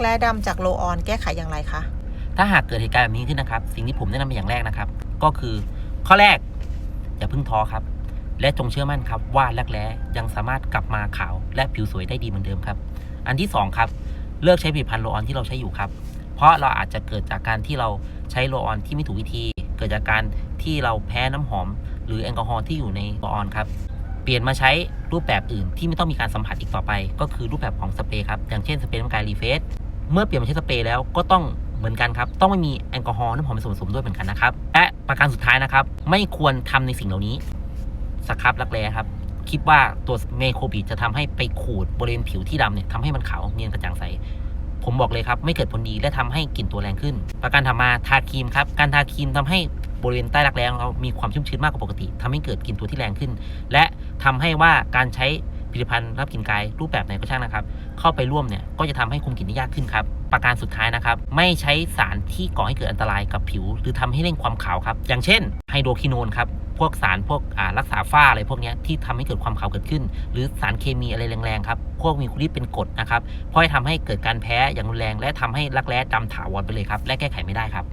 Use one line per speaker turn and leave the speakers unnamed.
แร้ดำจากโลออนแก้ไขอย่างไรคะ
ถ้าหากเกิดเหตุการณ์แบบนี้ขึ้นนะครับ สิ่งที่ผมแนะนำเป็นอย่างแรกนะครับ ก็คือข้อแรกอย่าเพิ่งท้อครับ และจงเชื่อมั่นครับว่ารักแร้ยังสามารถกลับมาขาวและผิวสวยได้ดีเหมือนเดิมครับ อันที่สองครับเลิกใช้ผลิตภัณฑ์โลออนที่เราใช้อยู่ครับ เพราะเราอาจจะเกิดจากการที่เราใช้โลออนที่ไม่ถูกวิธี เกิดจากการที่เราแพ้น้ำหอม หรือแอลกอฮอล์ที่อยู่ในโลออนครับ เปลี่ยนมาใช้รูปแบบอื่นที่ไม่ต้องมีการสัมผัสอีกต่อไป ก็คือรูปแบบของสเปรย์ครับ อย่างเช่นสเปรย์น้ำกายรีเฟส เมื่อเปลี่ยนมาใช้สเปรย์แล้วก็ต้องเหมือนกันครับ ต้องไม่มีแอลกอฮอล์น้ำหอมเป็นส่วนผสมด้วยเหมือนกันนะครับ และประการสุดท้ายนะครับ ไม่ควรทำในสิ่งเหล่านี้สครับรักแร้ครับ คิดว่าตัวเมโครบีจะทำให้ไปขูดบริเวณผิวที่ดำเนี่ยทำให้มันขาวเนียนกระจ่างใสผมบอกเลยครับ ไม่เกิดผลดีและทำให้กลิ่นตัวแรงขึ้น ประการถัดมาทาครีมครับ การทาครีมทำให้บริเวณใต้รักแร้ของเรามีความชุ่มชื้นมากกว่าปกติทำให้เกิดกลิ่นตัวที่แรงขึ้น และทำให้ว่าการใช้ ผลิตภัณฑ์รับกลิ่นกายรูปแบบไหนก็ช่างนะครับ เข้าไปร่วมเนี่ยก็จะทำให้คุมกลิ่นได้ยากขึ้นครับ ประการสุดท้ายนะครับ ไม่ใช้สารที่ก่อให้เกิดอันตรายกับผิว หรือทำให้เร่งความขาวครับ อย่างเช่นไฮโดรคิโนนครับพวกสารพวกรักษาฝ้าอะไรพวกนี้ที่ทำให้เกิดความขาวเกิดขึ้น หรือสารเคมีอะไรแรงๆครับพวกมีคุรีเป็นกรดนะครับเพราะจะทำให้เกิดการแพ้อย่างรุนแรง และทำให้รักแร้ดำถาวรไปเลยครับและแก้ไขไม่ได้ครับ